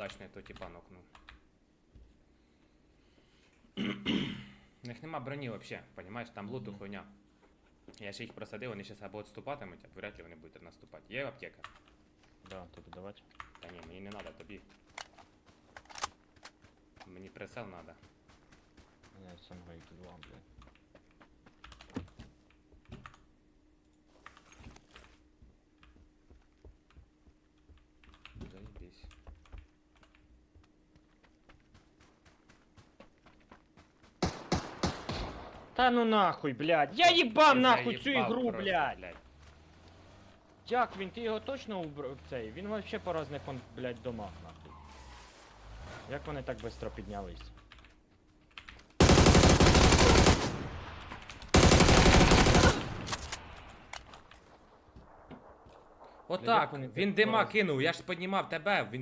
удачно то типа нокнув. У них нема броні вообще, понімаєш, там луту хуйня. Я ще їх просадив, вони зараз або відступатимуть, а вряд ли вони будуть наступати. Є аптека? Да, тобі давати. Та ні, мені не треба тобі. Мені прицел треба. Я сам гаю тут вам, блядь. Заебись. Та ну нахуй, блядь. Я їбав нахуй цю заїбав ігру, просто, блядь. Як він, ти його точно убрав цей? Він вообще по разних он, блядь, домах, нахуй. Як вони так швидко піднялись? Отак, вони він дима кинув, я ж піднімав тебе, він